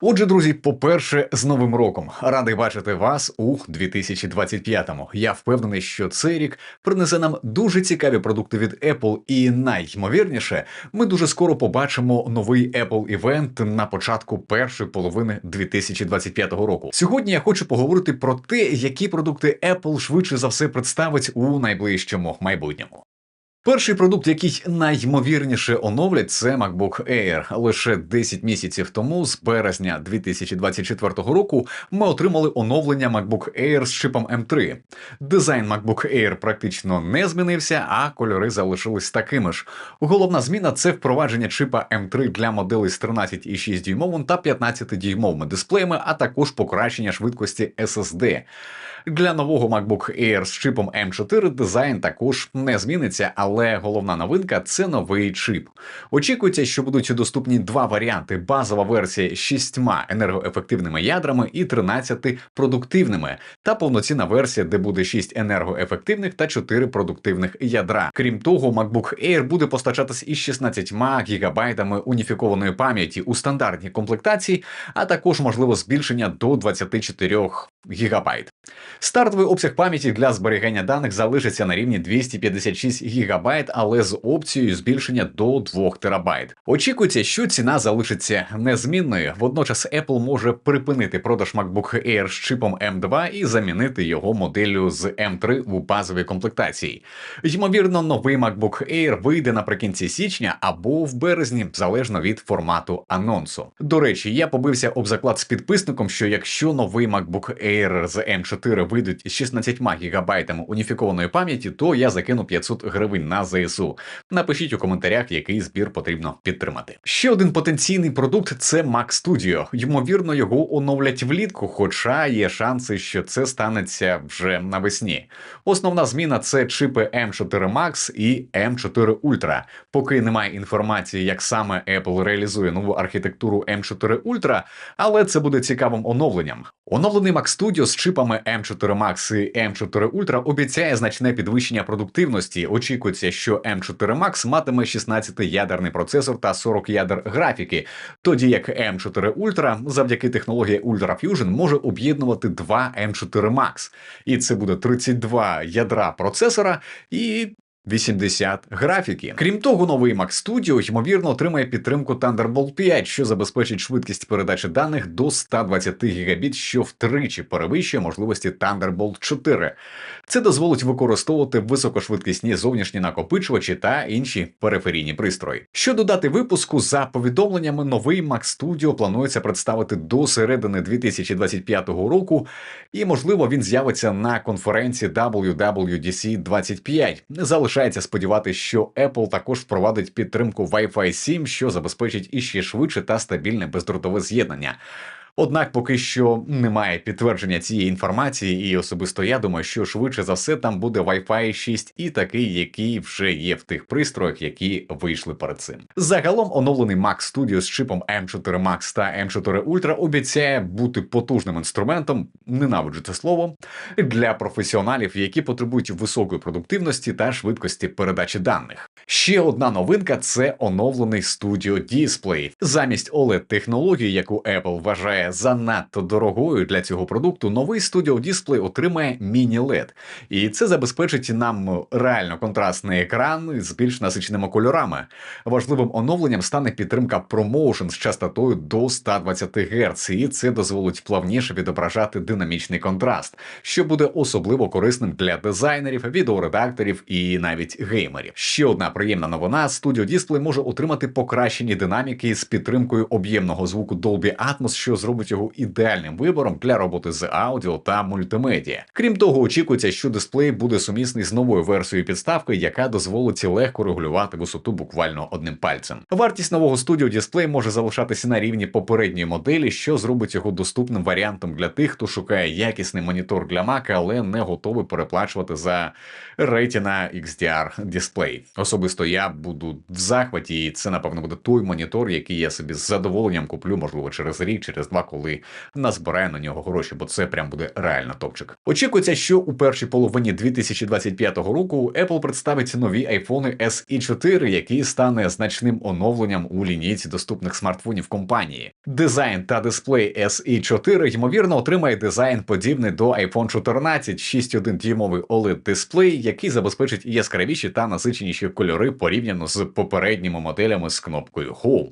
Отже, друзі, по-перше, з новим роком радий бачити вас у 2025-му. Я впевнений, що цей рік принесе нам дуже цікаві продукти від Apple, і найймовірніше, ми дуже скоро побачимо новий Apple івент на початку першої половини 2025 року. Сьогодні я хочу поговорити про те, які продукти Apple швидше за все представить у найближчому майбутньому. Перший продукт, який найймовірніше оновлять, це MacBook Air. Лише 10 місяців тому, з березня 2024 року, ми отримали оновлення MacBook Air з чипом M3. Дизайн MacBook Air практично не змінився, а кольори залишились такими ж. Головна зміна це впровадження чипа M3 для моделей з 13,6 дюймовим та 15 дюймовими дисплеями, а також покращення швидкості SSD. Для нового MacBook Air з чипом M4 дизайн також не зміниться, але головна новинка це новий чип. Очікується, що будуть доступні два варіанти: базова версія з шістьма енергоефективними ядрами і 13 продуктивними, та повноцінна версія, де буде 6 енергоефективних та 4 продуктивних ядра. Крім того, MacBook Air буде постачатись із 16 гігабайтами уніфікованої пам'яті у стандартній комплектації, а також можливо збільшення до 24 гігабайт. Стартовий обсяг пам'яті для зберігання даних залишиться на рівні 256 ГБ, але з опцією збільшення до 2 ТБ. Очікується, що ціна залишиться незмінною. Водночас Apple може припинити продаж MacBook Air з чипом M2 і замінити його моделлю з M3 у базовій комплектації. Ймовірно, новий MacBook Air вийде наприкінці січня або в березні, залежно від формату анонсу. До речі, я побився об заклад з підписником, що якщо новий MacBook Air з M4 вийдуть з 16 гігабайтами уніфікованої пам'яті, то я закину 500 гривень на ЗСУ. Напишіть у коментарях, який збір потрібно підтримати. Ще один потенційний продукт це Mac Studio. Ймовірно, його оновлять влітку, хоча є шанси, що це станеться вже навесні. Основна зміна це чипи M4 Max і M4 Ultra. Поки немає інформації, як саме Apple реалізує нову архітектуру M4 Ultra, але це буде цікавим оновленням. Оновлений Mac Studio з чипами M4 Max і M4 Ultra обіцяє значне підвищення продуктивності. Очікується, що M4 Max матиме 16-ядерний процесор та 40 ядер графіки, тоді як M4 Ultra завдяки технології Ultra Fusion може об'єднувати два M4 Max. І це буде 32 ядра процесора і 80 графіки. Крім того, новий Mac Studio, ймовірно, отримає підтримку Thunderbolt 5, що забезпечить швидкість передачі даних до 120 гігабіт, що втричі перевищує можливості Thunderbolt 4. Це дозволить використовувати високошвидкісні зовнішні накопичувачі та інші периферійні пристрої. Щодо дати випуску, за повідомленнями, новий Mac Studio планується представити до середини 2025 року, і можливо він з'явиться на конференції WWDC 25. Залишається сподіватися, що Apple також впровадить підтримку Wi-Fi 7, що забезпечить іще швидше та стабільне бездротове з'єднання. Однак поки що немає підтвердження цієї інформації, і особисто я думаю, що швидше за все там буде Wi-Fi 6 і такий, який вже є в тих пристроях, які вийшли перед цим. Загалом оновлений Mac Studio з чипом M4 Max та M4 Ultra обіцяє бути потужним інструментом, ненавиджу це слово, для професіоналів, які потребують високої продуктивності та швидкості передачі даних. Ще одна новинка це оновлений Studio Display. Замість oled технології, яку Apple вважає занадто дорогою для цього продукту, новий Studio Display отримає міні-LED. І це забезпечить нам реально контрастний екран з більш насиченими кольорами. Важливим оновленням стане підтримка ProMotion з частотою до 120 Гц, і це дозволить плавніше відображати динамічний контраст, що буде особливо корисним для дизайнерів, відеоредакторів і навіть геймерів. Ще одна приємна новина: Studio Display може отримати покращені динаміки з підтримкою об'ємного звуку Dolby Atmos, що зробить робить його ідеальним вибором для роботи з аудіо та мультимедіа. Крім того, очікується, що дисплей буде сумісний з новою версією підставки, яка дозволить легко регулювати висоту буквально одним пальцем. Вартість нового студіо дисплей може залишатися на рівні попередньої моделі, що зробить його доступним варіантом для тих, хто шукає якісний монітор для Mac, але не готовий переплачувати за Retina XDR дисплей. Особисто я буду в захваті, і це напевно буде той монітор, який я собі з задоволенням куплю, можливо, через рік, через два Москва, коли назбирає на нього гроші, бо це прям буде реально топчик. Очікується, що у першій половині 2025 року Apple представить нові айфони SE 4, який стане значним оновленням у лінійці доступних смартфонів компанії. Дизайн та дисплей SE 4 ймовірно отримає дизайн подібний до iPhone 14, 6,1 дюймовий oled дисплей, який забезпечить яскравіші та насиченіші кольори порівняно з попередніми моделями з кнопкою Home.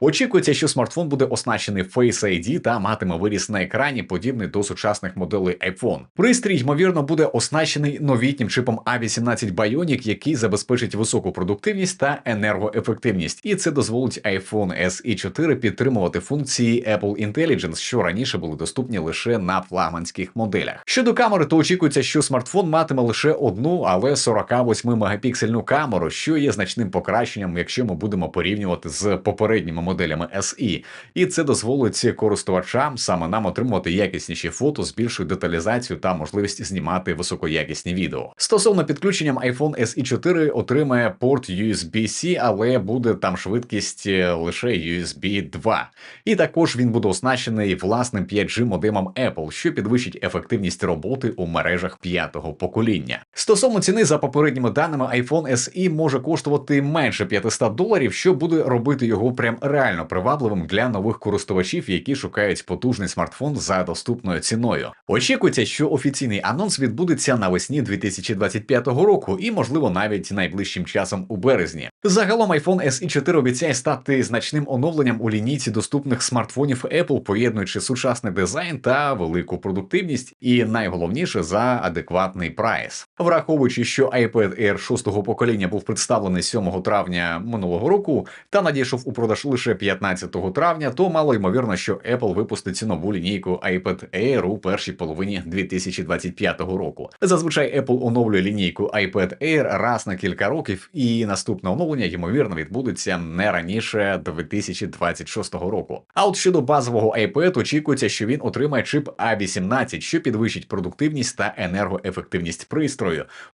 Очікується, що смартфон буде оснащений Face ID та матиме виріс на екрані, подібний до сучасних моделей iPhone. Пристрій, ймовірно, буде оснащений новітнім чипом A18 Bionic, який забезпечить високу продуктивність та енергоефективність, і це дозволить iPhone SE 4 підтримувати функції Apple Intelligence, що раніше були доступні лише на флагманських моделях. Щодо камери, то очікується, що смартфон матиме лише одну, але 48 мегапіксельну камеру, що є значним покращенням, якщо ми будемо порівнювати з попередніми моделями SE. І це дозволить користувачам саме нам отримувати якісніші фото з більшою деталізацією та можливість знімати високоякісні відео. Стосовно підключенням iPhone SE 4 отримає порт USB-C, але буде там швидкість е, лише USB 2. І також він буде оснащений власним 5G модемом Apple, що підвищить ефективність роботи у мережах п'ятого покоління. Стосовно ціни, за попередніми даними, iPhone SE може коштувати менше 500 доларів, що буде робити його прям реально привабливим для нових користувачів, які шукають потужний смартфон за доступною ціною. Очікується, що офіційний анонс відбудеться навесні 2025 року, і можливо навіть найближчим часом у березні. Загалом iPhone SE 4 обіцяє стати значним оновленням у лінійці доступних смартфонів Apple, поєднуючи сучасний дизайн та велику продуктивність, і найголовніше за адекватний прайс. Враховуючи, що iPad Air 6 покоління був представлений 7 травня минулого року та надійшов у продаж лише 15 травня, то мало ймовірно, що Apple випустить нову лінійку iPad Air у першій половині 2025 року. Зазвичай Apple оновлює лінійку iPad Air раз на кілька років, і наступне оновлення ймовірно відбудеться не раніше 2026 року. А от щодо базового iPad, очікується, що він отримає чип A18, що підвищить продуктивність та енергоефективність пристрою.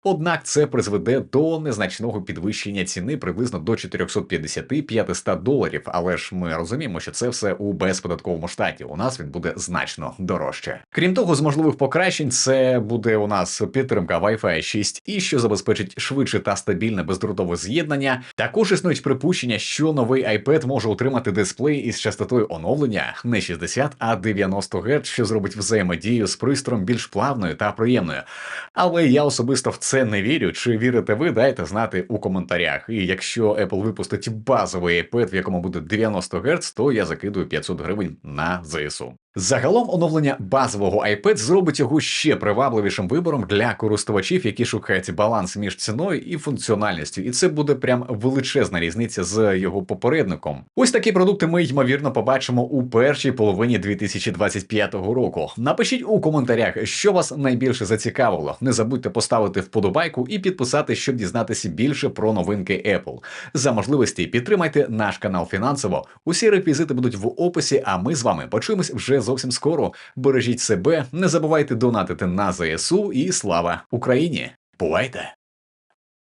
Однак це призведе до незначного підвищення ціни приблизно до 450-500 доларів. Але ж ми розуміємо, що це все у безподатковому штаті. У нас він буде значно дорожче. Крім того, з можливих покращень це буде у нас підтримка Wi-Fi 6 і що забезпечить швидше та стабільне бездротове з'єднання. Також існують припущення, що новий iPad може отримати дисплей із частотою оновлення не 60, а 90 Гц, що зробить взаємодію з пристроєм більш плавною та приємною. Але я особисто в це не вірю. Чи вірите ви? Дайте знати у коментарях. І якщо Apple випустить базовий iPad, в якому буде 90 Гц, то я закидую 500 гривень на ЗСУ. Загалом оновлення базового iPad зробить його ще привабливішим вибором для користувачів, які шукають баланс між ціною і функціональністю, і це буде прям величезна різниця з його попередником. Ось такі продукти ми ймовірно побачимо у першій половині 2025 року. Напишіть у коментарях, що вас найбільше зацікавило. Не забудьте поставити вподобайку і підписати, щоб дізнатися більше про новинки Apple. За можливості підтримайте наш канал фінансово. Усі реквізити будуть в описі. А ми з вами почуємось зовсім скоро. Бережіть себе, не забувайте донатити на ЗСУ і слава Україні! Бувайте!